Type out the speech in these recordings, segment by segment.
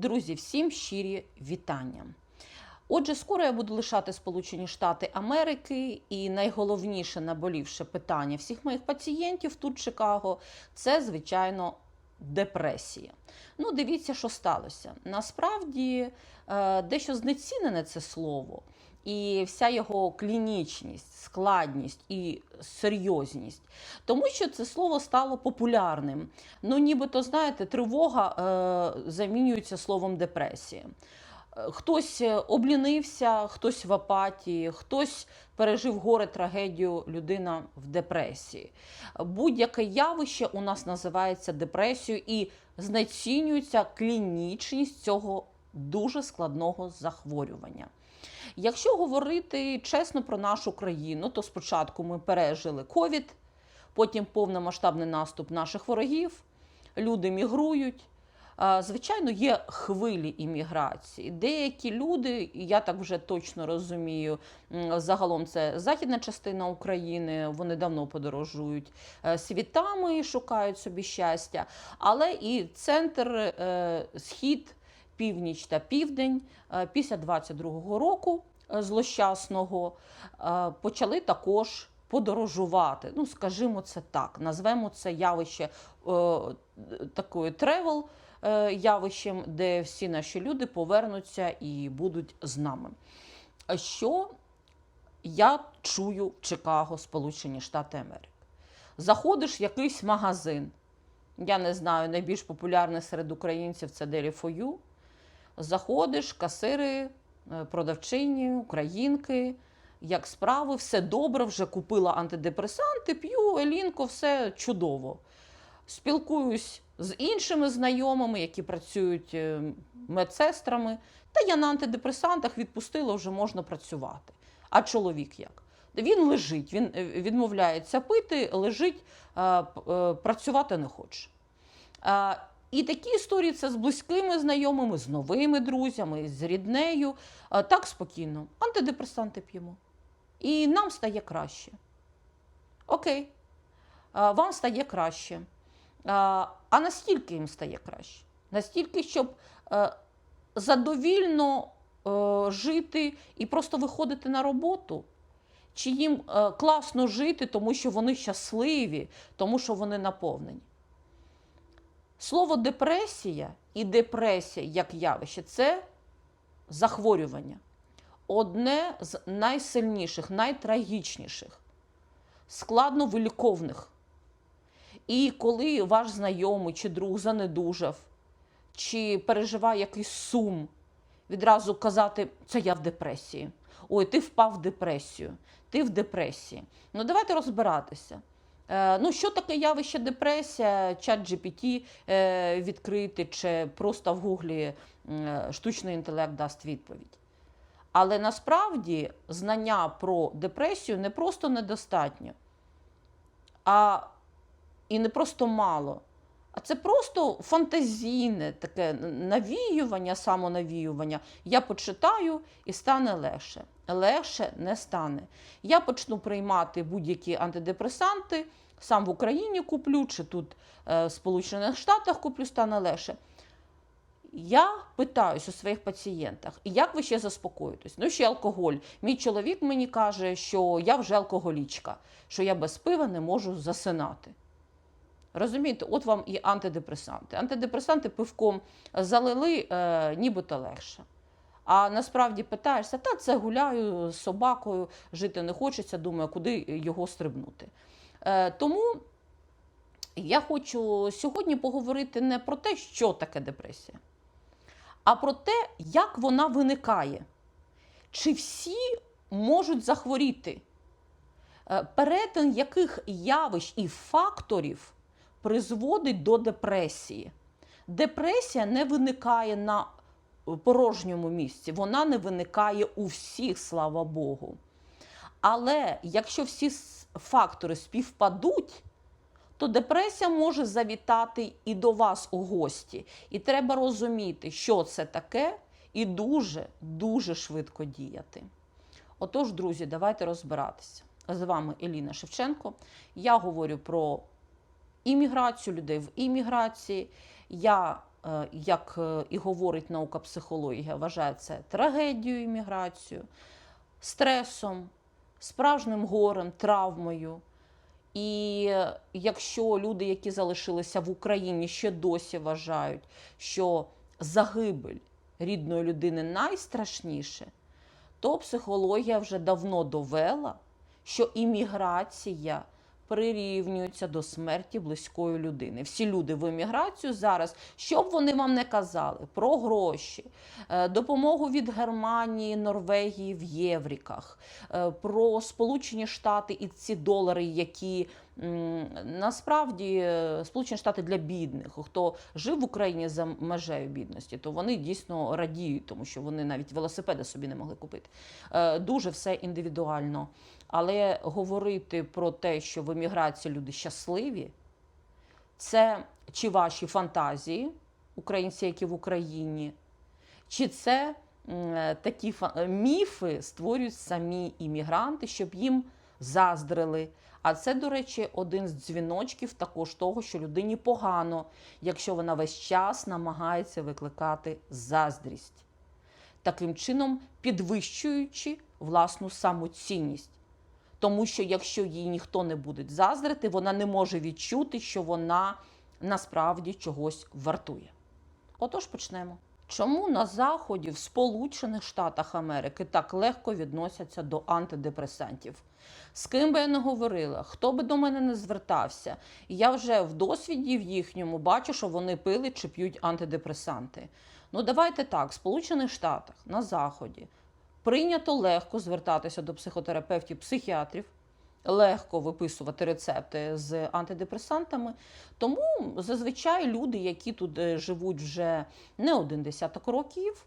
Друзі, всім щирі вітання. Отже, скоро я буду лишати Сполучені Штати Америки, і найголовніше наболівше питання всіх моїх пацієнтів тут, Чикаго, це, звичайно, депресія. Ну, дивіться, що сталося. Насправді, е, дещо знецінене це слово, і вся його клінічність, складність і серйозність, тому що це слово стало популярним. Ну, нібито, знаєте, тривога е, замінюється словом депресія. Е, Хтось е, облінився, хтось в апатії, хтось пережив горе трагедію, людина в депресії. Будь-яке явище у нас називається депресією і знецінюється клінічність цього дуже складного захворювання. Якщо говорити чесно про нашу країну, то спочатку ми пережили ковід, потім повномасштабний наступ наших ворогів, люди мігрують. Звичайно, є хвилі імміграції. Деякі люди, я так вже точно розумію, загалом це західна частина України, вони давно подорожують е, світами, шукають собі щастя, але і центр, е, схід, північ та південь е, після 22-го року е, злощасного е, почали також подорожувати. Ну, скажімо це так, назвемо це явище такою тревел явищем, де всі наші люди повернуться і будуть з нами. Що я чую в Чикаго, Сполучені Штати Америки? Заходиш в якийсь магазин. Я не знаю, найбільш популярний серед українців це You. Заходиш, касири, е, продавчині, українки. Як справи, все добре, вже купила антидепресанти, п'ю, елінко, все чудово. Спілкуюсь з іншими знайомими, які працюють е, медсестрами. Та я на антидепресантах відпустила, вже можна працювати. А чоловік як? Він лежить, він е, відмовляється пити, лежить, працювати не хоче. І такі історії це з близькими знайомими, з новими друзями, з ріднею. Так спокійно. Антидепресанти п'ємо. І нам стає краще. Окей, вам стає краще. А наскільки їм стає краще? Настільки, щоб е, задовільно е, жити і просто виходити на роботу? Чи їм е, класно жити, тому що вони щасливі, тому що вони наповнені? Слово депресія і депресія як явище це захворювання. Одне з найсильніших, найтрагічніших, складно виліковних. І коли ваш знайомий чи друг занедужав, чи переживає якийсь сум, відразу казати, це я в депресії. Ой, ти впав в депресію, ти в депресії. Ну, давайте розбиратися. Е, ну, що таке явище депресія, чат GPT е, відкрити, чи просто в гуглі е, штучний інтелект дасть відповідь. Але насправді знання про депресію не просто недостатньо, а і не просто мало. А це просто фантазійне таке навіювання, самонавіювання. Я почитаю і стане легше. Легше не стане. Я почну приймати будь-які антидепресанти, сам в Україні куплю, чи тут е, в Сполучених Штатах куплю, стане легше. Я питаюсь у своїх пацієнтах, як ви ще заспокоїтесь? Ну, ще алкоголь. Мій чоловік мені каже, що я вже алкоголічка, що я без пива не можу засинати. Розумієте, от вам і антидепресанти. Антидепресанти пивком залили, е, нібито легше. А насправді питаєшся, та це гуляю з собакою, жити не хочеться, думаю, куди його стрибнути. Е, тому я хочу сьогодні поговорити не про те, що таке депресія, а про те, як вона виникає. Чи всі можуть захворіти? Е, Перетин яких явищ і факторів призводить до депресії. Депресія не виникає на порожньому місці, вона не виникає у всіх, слава Богу. Але якщо всі фактори співпадуть, то депресія може завітати і до вас у гості. І треба розуміти, що це таке, і дуже, дуже швидко діяти. Отож, друзі, давайте розбиратися. З вами Еліна Шевченко. Я говорю про імміграцію людей в імміграції. Я е, як е, і говорить наука психологія, вважає це трагедією імміграцію, стресом, справжнім горем, травмою. І е, якщо люди, які залишилися в Україні, ще досі вважають, що загибель рідної людини найстрашніше, то психологія вже давно довела, що імміграція прирівнюється до смерті близької людини. Всі люди в еміграцію зараз, що б вони вам не казали, про гроші, е, допомогу від Германії, Норвегії в євріках, е, про Сполучені Штати і ці долари, які насправді е, Сполучені Штати для бідних, хто жив в Україні за межею бідності, то вони дійсно радіють, тому що вони навіть велосипеди собі не могли купити. Дуже все індивідуально. Але говорити про те, що в еміграції люди щасливі, це чи ваші фантазії, українці, які в Україні, чи це такі міфи створюють самі іммігранти, щоб їм заздрили. А це, до речі, один з дзвіночків також того, що людині погано, якщо вона весь час намагається викликати заздрість, таким чином підвищуючи власну самоцінність. Тому що якщо їй ніхто не буде заздрити, вона не може відчути, що вона насправді чогось вартує. Отож почнемо. Чому на Заході, в Сполучених Штатах Америки, так легко відносяться до антидепресантів? З ким би я не говорила, хто би до мене не звертався, я вже в досвіді в їхньому бачу, що вони пили чи п'ють антидепресанти. Ну давайте так, в Сполучених Штатах на Заході прийнято легко звертатися до психотерапевтів, психіатрів, легко виписувати рецепти з антидепресантами. Тому зазвичай люди, які тут е, живуть вже не один десяток років,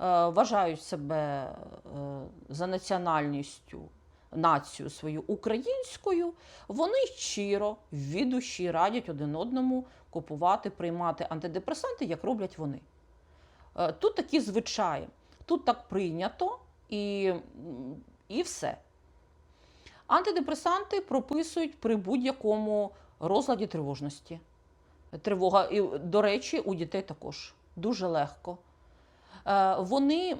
е, вважають себе е, за національністю. Націю свою українською, вони щиро від душі радять один одному купувати, приймати антидепресанти, як роблять вони. Тут такі звичаї, тут так прийнято і, і все. Антидепресанти прописують при будь-якому розладі тривожності. Тривога, і, до речі, у дітей також дуже легко. Е, Вони,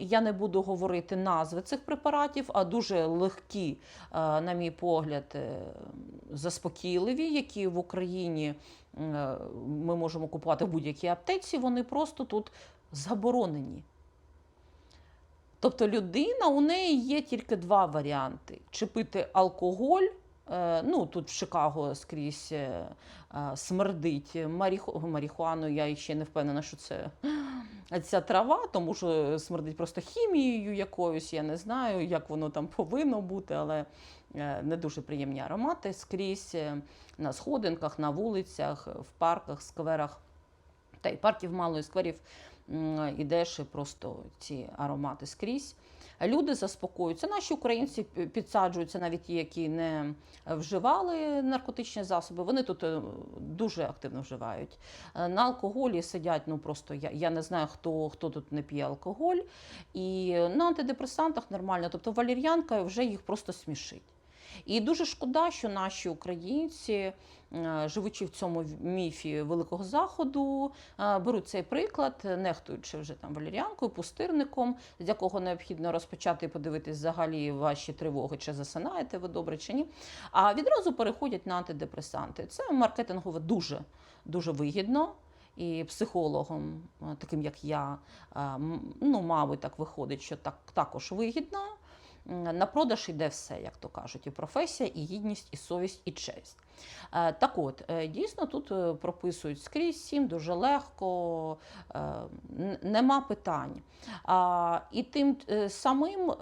я не буду говорити назви цих препаратів, а дуже легкі, е, на мій погляд, е, заспокійливі, які в Україні ми можемо купувати в будь-якій аптеці, вони просто тут заборонені. Тобто людина, у неї є тільки два варіанти: чи пити алкоголь. е, Ну, тут в Чикаго скрізь е, е, смердить маріху- марихуаною, я ще не впевнена, що це ця трава, тому що смердить просто хімією якоюсь. Я не знаю, як воно там повинно бути, але не дуже приємні аромати скрізь на сходинках, на вулицях, в парках, скверах. Та й парків мало, і скверів ідеш і просто ці аромати скрізь. Люди заспокоюються. Наші українці підсаджуються, навіть ті, які не вживали наркотичні засоби. Вони тут е, дуже активно вживають. Е, На алкоголі сидять, ну просто я, я не знаю, хто, хто тут не п'є алкоголь. І на антидепресантах нормально. Тобто валір'янка вже їх просто смішить. І дуже шкода, що наші українці, живучи в цьому міфі Великого Заходу, е, беруть цей приклад, нехтуючи вже там валір'янкою, пустирником, з якого необхідно розпочати подивитись взагалі ваші тривоги, чи засинаєте ви добре чи ні. А відразу переходять на антидепресанти. Це маркетингово дуже, дуже вигідно. І психологам, е, таким як я, е, ну, мабуть, так виходить, що так також вигідно. На продаж йде все, як то кажуть, і професія, і гідність, і совість, і честь. Е, Так от, е, дійсно, тут е, прописують скрізь всім дуже легко, нема питань. І тим самим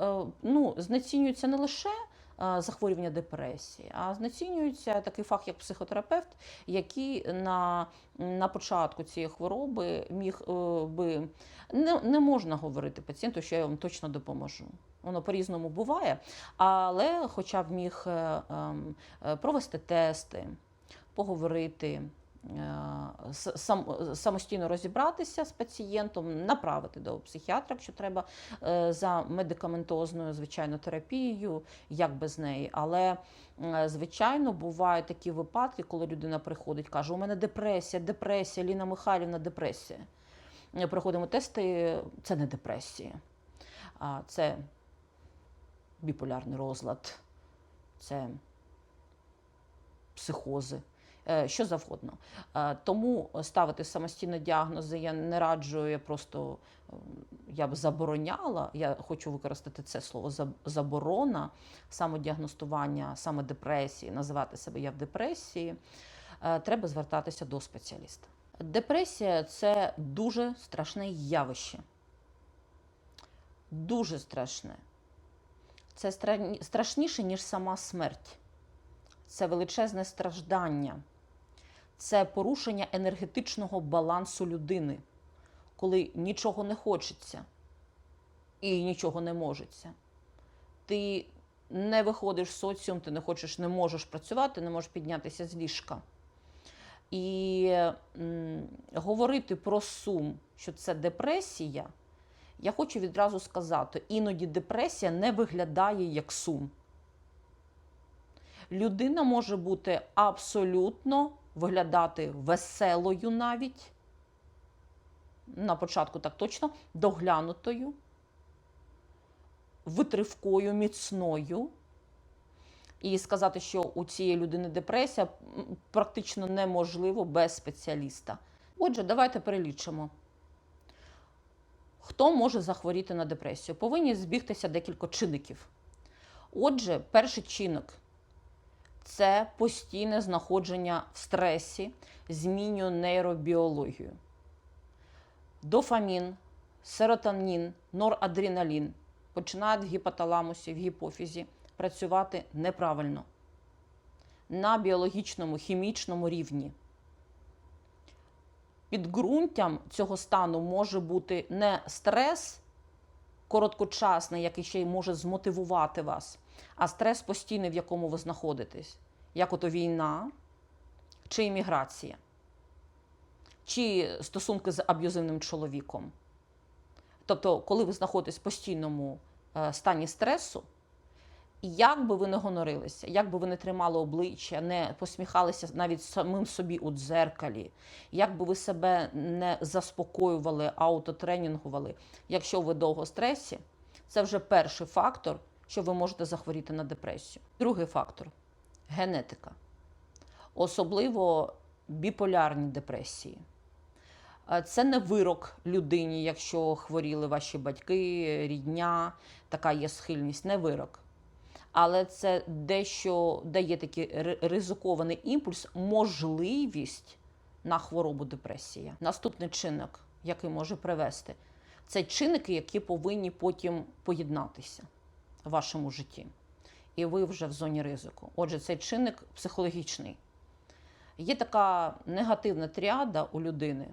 ну, знецінюється не лише захворювання депресії, а знецінюється такий фах, як психотерапевт, який на, на початку цієї хвороби міг е, би не, не можна говорити пацієнту, що я вам точно допоможу. Воно по-різному буває, але хоча б міг е, ем, е, провести тести, поговорити, самостійно розібратися з пацієнтом, направити до психіатра, якщо треба, е, за медикаментозною, звичайно, терапією, як без неї. Але, е, звичайно, бувають такі випадки, коли людина приходить, каже: у мене депресія, депресія, Ліна Михайлівна, депресія. Е, Проходимо тести, це не депресія, а це біполярний розлад, це психози, е, що завгодно. Е, Тому ставити самостійно діагнози я не раджу, я просто е, я б забороняла. Я хочу використати це слово заборона, самодіагностування, саме депресії, називати себе я в депресії. Е, Треба звертатися до спеціаліста. Депресія це дуже страшне явище. Дуже страшне. Це стра- страшніше, ніж сама смерть. Це величезне страждання, це порушення енергетичного балансу людини, коли нічого не хочеться і нічого не можеться. Ти не виходиш в соціум, ти не хочеш, не можеш працювати, не можеш піднятися з ліжка. І м, говорити про сум, що це депресія, я хочу відразу сказати: іноді депресія не виглядає як сум. Людина може бути абсолютно виглядати веселою навіть, на початку так точно, доглянутою, витривкою, міцною. І сказати, що у цієї людини депресія практично неможливо без спеціаліста. Отже, давайте перелічимо. Хто може захворіти на депресію? Повинні збігтися декілька чинників. Отже, перший чинник це постійне знаходження в стресі, змінює нейробіологію. Дофамін, серотонін, норадреналін починають в гіпоталамусі, в гіпофізі працювати неправильно на біологічному, хімічному рівні. Підґрунтям цього стану може бути не стрес короткочасний, який ще й може змотивувати вас, а стрес постійний, в якому ви знаходитесь, як ото війна чи імміграція, чи стосунки з аб'юзивним чоловіком. Тобто, коли ви знаходитесь в постійному е, стані стресу, як би ви не гонорилися, як би ви не тримали обличчя, не посміхалися навіть самим собі у дзеркалі, як би ви себе не заспокоювали, аутотренінгували, якщо ви довго стресі, це вже перший фактор, що ви можете захворіти на депресію. Другий фактор генетика, особливо біполярні депресії. Е, Це не вирок людині, якщо хворіли ваші батьки, рідня, така є схильність, не вирок. Але це дещо дає такий ризикований імпульс, можливість на хворобу депресія. Наступний чинник, який може привести, це чинники, які повинні потім поєднатися в вашому житті. І ви вже в зоні ризику. Отже, цей чинник психологічний. Є така негативна тріада у людини,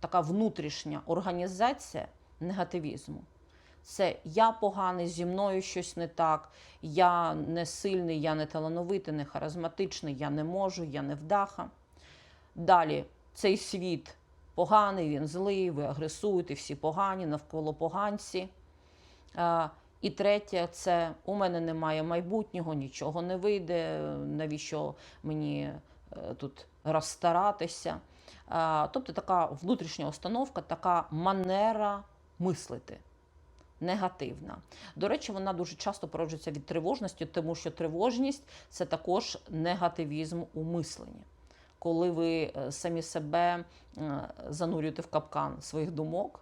така внутрішня організація негативізму. Це я поганий, зі мною щось не так, я не сильний, я не талановитий, не харизматичний, я не можу, я не вдаха. Далі цей світ поганий, він злий, ви агресуєте, всі погані, навколо поганці. І третє, це у мене немає майбутнього, нічого не вийде, навіщо мені е, тут розстаратися. Тобто така внутрішня установка, така манера мислити негативна. До речі, вона дуже часто породжується від тривожності, тому що тривожність це також негативізм у мисленні. Коли ви е, самі себе е, занурюєте в капкан своїх думок,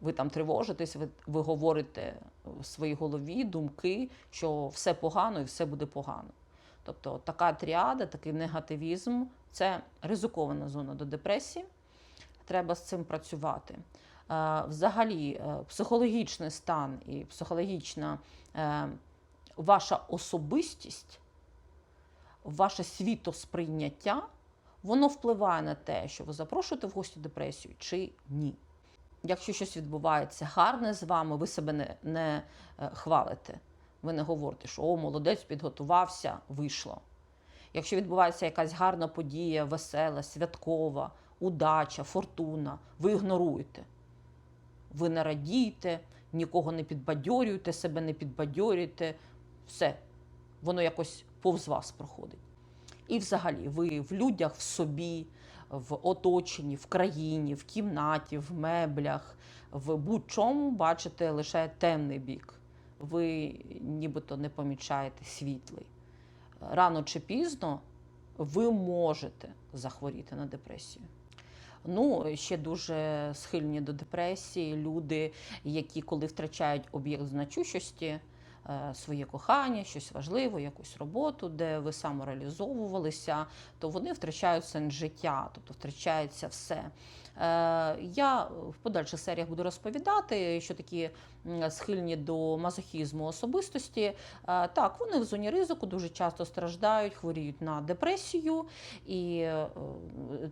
ви там тривожитесь, ви, ви говорите в своїй голові думки, що все погано і все буде погано. Тобто така тріада, такий негативізм це ризикована зона до депресії. Треба з цим працювати. Е, Взагалі, е, психологічний стан і психологічна е, ваша особистість, ваше світосприйняття, воно впливає на те, що ви запрошуєте в гості депресію чи ні. Якщо щось відбувається гарне з вами, ви себе не, не хвалите. Ви не говорите, що о, молодець підготувався, вийшло. Якщо відбувається якась гарна подія, весела, святкова, удача, фортуна, ви ігноруєте. Ви не радієте, нікого не підбадьорюєте, себе не підбадьорюєте. Все, воно якось повз вас проходить. І взагалі, ви в людях, в собі, в оточенні, в країні, в кімнаті, в меблях, в будь-чому бачите лише темний бік. Ви нібито не помічаєте світлий. Рано чи пізно ви можете захворіти на депресію. Ну, ще дуже схильні до депресії люди, які коли втрачають об'єкт значущості, своє кохання, щось важливе, якусь роботу, де ви самореалізовувалися, то вони втрачають сенс життя, тобто втрачається все. Е, Я в подальших серіях буду розповідати, що такі схильні до мазохізму особистості. Е, Так, вони в зоні ризику дуже часто страждають, хворіють на депресію, і е,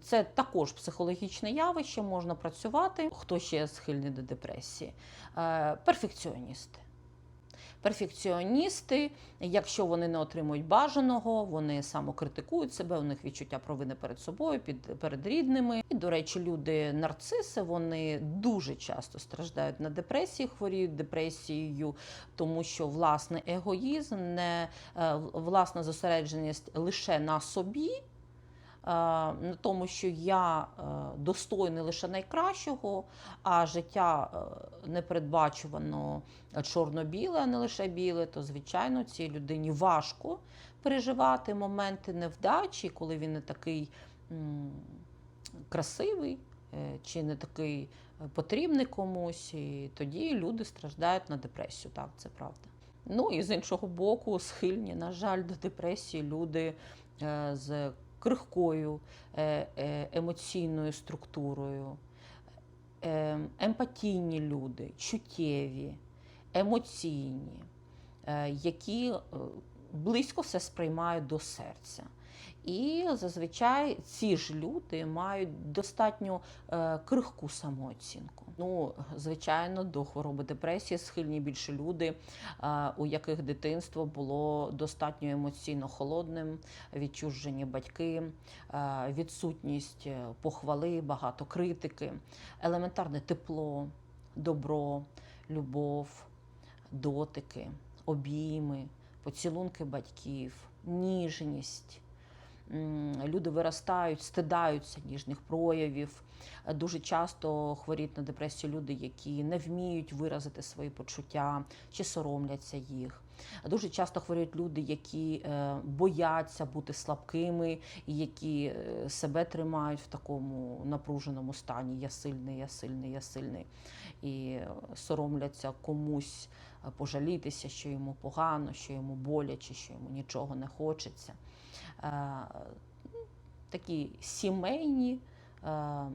це також психологічне явище, можна працювати. Хто ще схильний до депресії? Е, Перфекціоністи. Перфекціоністи, якщо вони не отримують бажаного, вони самокритикують себе, у них відчуття провини перед собою, під, перед рідними. І, до речі, люди нарциси вони дуже часто страждають на депресії, хворіють депресією, тому що власний егоїзм, не е, власна зосередженість лише на собі. Е, На тому, що я е, достойний лише найкращого, а життя е, непередбачувано чорно-біле, а не лише біле, то звичайно цій людині важко переживати моменти невдачі, коли він не такий красивий чи не такий потрібний комусь. І тоді люди страждають на депресію. Так, це правда. Ну і з іншого боку, схильні, на жаль, до депресії люди з крихкою е, е, емоційною структурою, е, емпатійні люди, чуттєві, емоційні, які близько все сприймають до серця. І зазвичай ці ж люди мають достатньо е, крихку самооцінку. Ну, звичайно, до хвороби депресії схильні більше люди, е, у яких дитинство було достатньо емоційно холодним, відчужені батьки, е, відсутність е, похвали, багато критики, елементарне тепло, добро, любов, дотики, обійми, поцілунки батьків, ніжність. Люди виростають, стидаються ніжних проявів. Дуже часто хворіють на депресію люди, які не вміють виразити свої почуття чи соромляться їх. Дуже часто хворіють люди, які е, бояться бути слабкими, які е, себе тримають в такому напруженому стані. Я сильний, я сильний, я сильний. І е, соромляться комусь пожалітися, що йому погано, що йому боляче, що йому нічого не хочеться. Е, Такі сімейні е,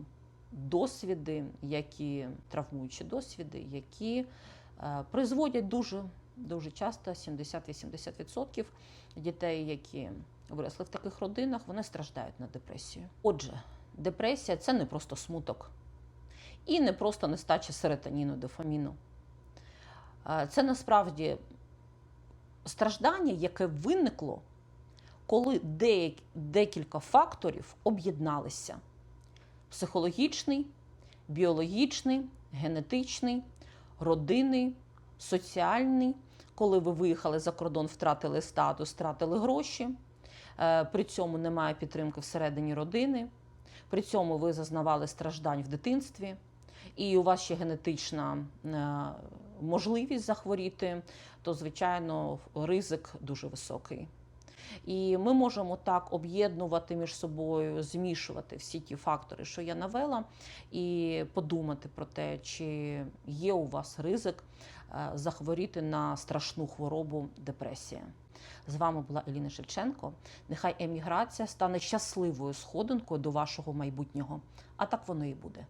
досвіди, які травмуючі досвіди, які е, призводять дуже дуже часто 70-80% дітей, які виросли в таких родинах, вони страждають на депресію. Отже, депресія це не просто смуток і не просто нестача серотоніну, дофаміну. Це насправді страждання, яке виникло, коли декілька факторів об'єдналися: психологічний, біологічний, генетичний, родинний, соціальний. Коли ви виїхали за кордон, втратили статус, втратили гроші, е, при цьому немає підтримки всередині родини, при цьому ви зазнавали страждань в дитинстві, і у вас ще генетична е, можливість захворіти, то, звичайно, ризик дуже високий. І ми можемо так об'єднувати між собою, змішувати всі ті фактори, що я навела, і подумати про те, чи є у вас ризик е, захворіти на страшну хворобу депресія. З вами була Еліна Шевченко. Нехай еміграція стане щасливою сходинкою до вашого майбутнього. А так воно і буде.